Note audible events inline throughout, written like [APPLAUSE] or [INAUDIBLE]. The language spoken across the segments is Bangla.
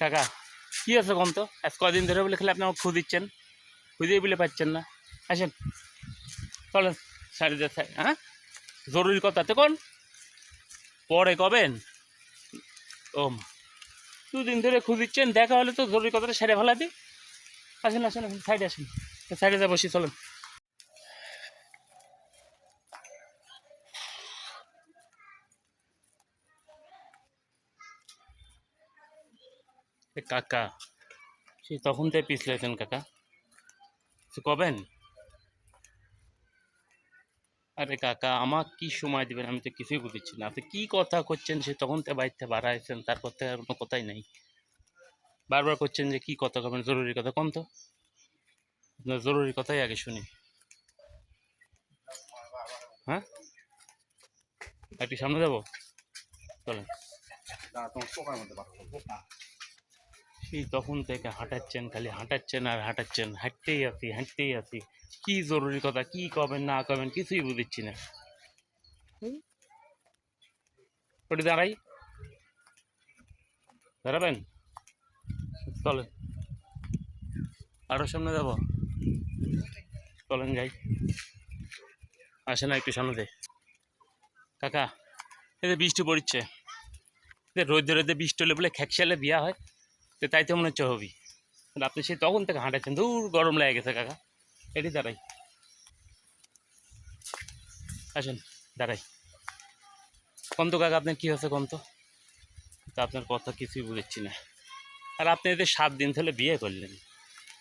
কাকা কি আছে কোন তো? আজ কদিন ধরে বলে খেলে আপনি আমাকে খুঁদিচ্ছেন খুঁজেই বলে পাচ্ছেন না। আসেন। চলেন সাড়ে দশ হ্যাঁ? জরুরি কথা তো কোন? পরে কবেন? ও মা, দুদিন ধরে খুঁজিচ্ছেন দেখা হলে তো জরুরি কথাটা সেরে ফেলা দিই আসেন আসেন আসেন সাইডে আসেন। সাইডে যা বসি চলেন। কাকা, সে তখন থেকে পিছলেছেন কাকা। কিছু কবেন আরে কাকা আমার কি সময় দিবেন আমি তো কিছুই বুঝছি না। আপনি কি কথা করছেন? সে তখন থেকে বাড়িতে বাড়াইছেন তারপর থেকে আর কোনো কথাই নাই। বারবার করছেন যে কি কথা কবেন? জরুরি কথা কম তো? আপনার জরুরি কথাই আগে শুনি। হ্যাঁ? একটু সামনে যাব? চলেন। সেই তখন থেকে হাঁটাচ্ছেন খালি হাঁটাচ্ছেন আর হাঁটাচ্ছেন। হাঁটতেই আছি হাঁটতেই আছি কি জরুরি কথা কি কবেন না কবেন কিছুই বুঝছি না? ওটি দাঁড়াই। দাঁড়াবেন? চলেন। আরও সামনে যাব? চলেন যাই। আসে না একটু সামনে কাকা এতে বৃষ্টি পড়ছে রোদ রোদে বৃষ্টি হলে বলে খেকশালে বিয়া হয়। তো তাই তো মনে হচ্ছে হবি। আপনি সে তখন থেকে হাঁটাচ্ছেন দূর গরম লেগে গেছে কাকা। এটি দাঁড়াই। আসেন, দাঁড়াই। কম তো কাকা, আপনার কী হয়েছে কম তো তা আপনার কথা কিছুই বুঝছি না। আর আপনি এদের সাত দিন ধরে বিয়ে করলেন।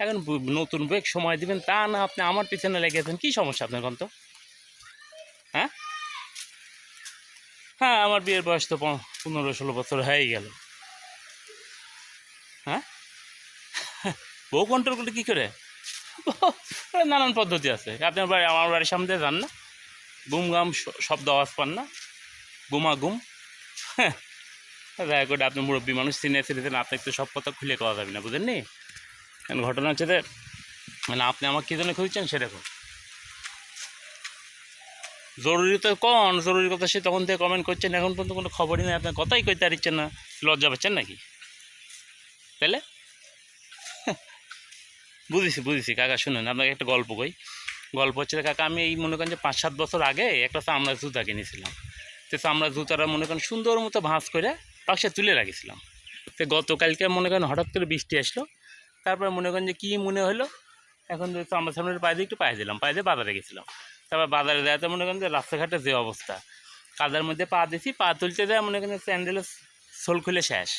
এখন নতুন বেগ সময় দিবেন, তা না আপনি আমার পিছনে লেগে লেগেছেন কী সমস্যা আপনার কম তো হ্যাঁ? হ্যাঁ আমার বিয়ের বয়স তো পনেরো ষোলো বছর হয়েই গেল। বউ কন্ট্রোল করলে কী করে? নানান পদ্ধতি আছে। আপনার বাড়ি আমার বাড়ির সামনে যান না। গুম গাম শব্দ আওয়াজ পান না। গুমা গুম হ্যাঁ। দয়া করে আপনি মুরব্বী মানুষ চিনে চিনেছেন আপনাকে তো সব কথা খুলে কওয়া যাবে না, বুঝেননি? কারণ ঘটনা হচ্ছে যে মানে আপনি আমার কী জন্য খুঁজছেন সেরকম? জরুরি তো কন? জরুরি কথা সে তখন থেকে কমেন্ট করছেন, এখন পর্যন্ত কোনো খবরই নেই। আপনার কথাই কইতে পারছেন না। লজ্জা পাচ্ছেন নাকি? তাহলে বুঝেছি বুঝেছি। কাকা, শুনুন, আপনাকে একটা গল্প কই। গল্প হচ্ছে কাকা, আমি এই মনে করেন যে পাঁচ সাত বছর আগে একটা চামড়া জুতা কিনেছিলাম। তো চামড়া জুতাটা মনে করেন সুন্দর মতো ভাঁজ করে বাক্সে তুলে রাখিছিলাম। তো গতকালকে মনে করেন হঠাৎ করে বৃষ্টি আসলো। তারপরে মনে করেন যে, কী মনে হলো? এখন যে চামড়া সামনের পায়ে দিয়ে একটু পায়ে দিলাম, পায়ে দিয়ে বাজারে গেছিলাম। তারপর বাজারে দেওয়াতে মনে করেন যে রাস্তাঘাটে যে অবস্থা, কাদার মধ্যে পা দিছি, পা তুলতে দেয় মনে করেন স্যান্ডেলের সোল খুলে শেষ।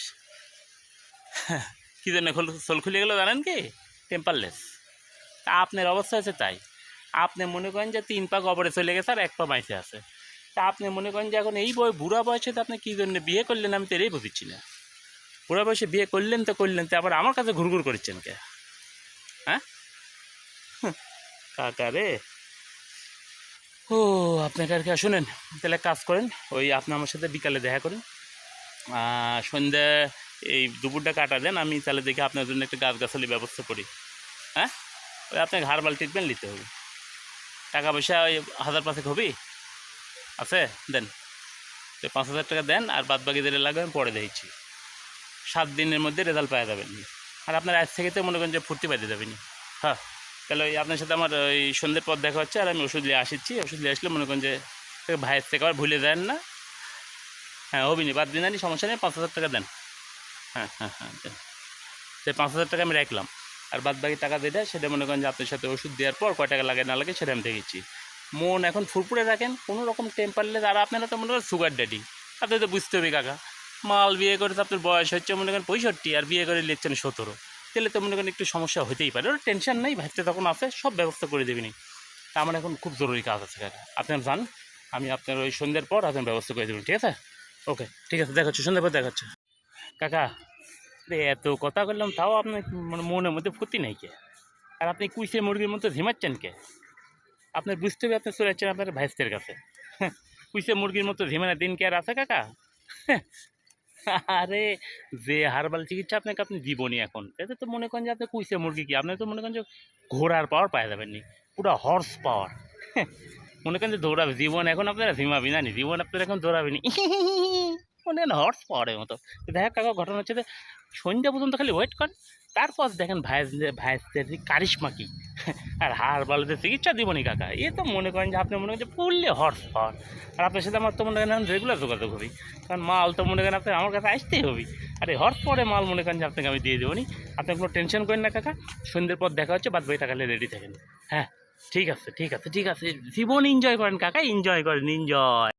[LAUGHS] কী জন্য সোল খুলে গেলো জানেন কি? টেম্পারলেস তা আপনার অবস্থা হচ্ছে তাই। আপনি মনে করেন যে তিন পা কবরে চলে গেছে আর এক পা মাইসে আছে। তা আপনি মনে করেন যে এখন এই বয় বুড়া বয়সে তো আপনি কী জন্য বিয়ে করলেন আমি তো এটাই বুঝছি না। বুড়া বয়সে বিয়ে করলেন তো করলেন, তো আবার আমার কাছে ঘুরঘুর করছেন কে? হ্যাঁ? কাকা রে। ও, আপনাকে আর কি শুনেন, তাহলে কাজ করেন, ওই আপনি আমার সাথে বিকালে দেখা করেন। সন্ধ্যা এই দুপুরটা কাটা দেন, আমি তাহলে দেখি আপনার জন্য একটা গাছ গাছালি ব্যবস্থা করি। হ্যাঁ? ওই আপনাকে হারবাল ট্রিটমেন্ট নিতে হবে। টাকা পয়সা ওই হাজার পাঁচেক হবি? আছে? দেন। তো পাঁচ হাজার টাকা দেন, আর বাদ বাকি লাগবে আমি পরে দিয়েছি সাত দিনের মধ্যে রেজাল্ট পাওয়া যাবেন আর আপনার আজ থেকে তো মনে করেন যে ফুর্তি পাইতে যাবেন হ্যাঁ? তাহলে ওই আপনার সাথে আমার ওই সন্ধ্যের পর দেখা হচ্ছে, আর আমি ওষুধ নিয়ে আসিচ্ছি। ওষুধ নিয়ে আসলে মনে করেন যে ভাইয়ের থেকে আবার ভুলে দেন না। হ্যাঁ হবিনি বাদ দিন আনি সমস্যা নেই, পাঁচ হাজার টাকা দেন। হ্যাঁ হ্যাঁ হ্যাঁ পাঁচ হাজার টাকা আমি রাখলাম। আর বাদ বাকি টাকা দিয়ে সেটা মনে করেন যে আপনার সাথে ওষুধ দেওয়ার পর কয় টাকা লাগে না লাগে সেটা আমি দেখেছি মন এখন ফুরফুরে রাখেন কোনো রকম টেম্পারলেস আর আপনারা তো মনে করেন সুগার ড্যাডি আপনি তো বুঝতে হবে কাকা। মাল বিয়ে করে তো আপনার বয়স হচ্ছে মনে করেন পঁয়ষট্টি, আর বিয়ে করে লিখছেন সতেরো। তাহলে তো মনে করেন একটু সমস্যা হতেই পারে। ওর টেনশন নেই ভাইতে তখন আছে, সব ব্যবস্থা করে দেবেনি তা আমার এখন খুব জরুরি কাজ আছে কাকা। আপনার যান, আমি আপনার ওই সন্ধ্যের পর আপনার ব্যবস্থা করে দেবেন ঠিক আছে? ওকে ঠিক আছে, দেখাচ্ছি, সন্ধ্যের পর দেখা হচ্ছে কাকা এত কথা বললাম, তাও আপনার মানে মনের মধ্যে ফুর্তি নেই কে? আর আপনি কুইসে মুরগির মতো ঝিমাচ্ছেন কে? আপনার বুঝতে হবে আপনি চলে যাচ্ছেন আপনার ভাইস্তের কাছে। কুইসে মুরগির মতো ঝিমানোর দিন কি আর আছে কাকা? আরে, যে হারবাল চিকিৎসা আপনাকে আপনি জীবনই এখন। এতে তো মনে করেন যে আপনি কুইসে মুরগি কি? আপনি তো মনে করেন যে ঘোড়ার পাওয়ার পাওয়া যাবেন নি, পুরো হর্স পাওয়ার মনে করেন যে দৌড়াবে, জীবন এখন আপনারা ঝিমাবি না নি, জীবন আপনারা এখন দৌড়াবেনি মনে হর্স পাওয়ারের মতো। দেখা কাকা ঘটনা হচ্ছে যে, সন্ধ্যা পর্যন্ত খালি ওয়েট করেন তারপর দেখেন ভাইস ভাইসদের কারিশমা কি। আর হার বলতে চিকিৎসা দিবনি কাকা, এ তো মনে করেন যে আপনি মনে করেন যে ফুললে হর্স পাওয়ার আর আপনার সাথে আমার তো মনে করেন রেগুলার যোগাযোগ হবে। কারণ মাল তো মনে করেন আপনি আমার কাছে আসতেই হবে। আর এই হর্স পাওয়ারে মাল মনে করেন যে আপনাকে আমি দিয়ে দেবো নি আপনি কোনো টেনশন করেন না কাকা, সন্ধ্যের পর দেখা হচ্ছে, বাদ বাকি টাকা রেডি থাকেন। হ্যাঁ ঠিক আছে ঠিক আছে ঠিক আছে। জীবন এনজয় করেন কাকা এনজয় করেন এনজয়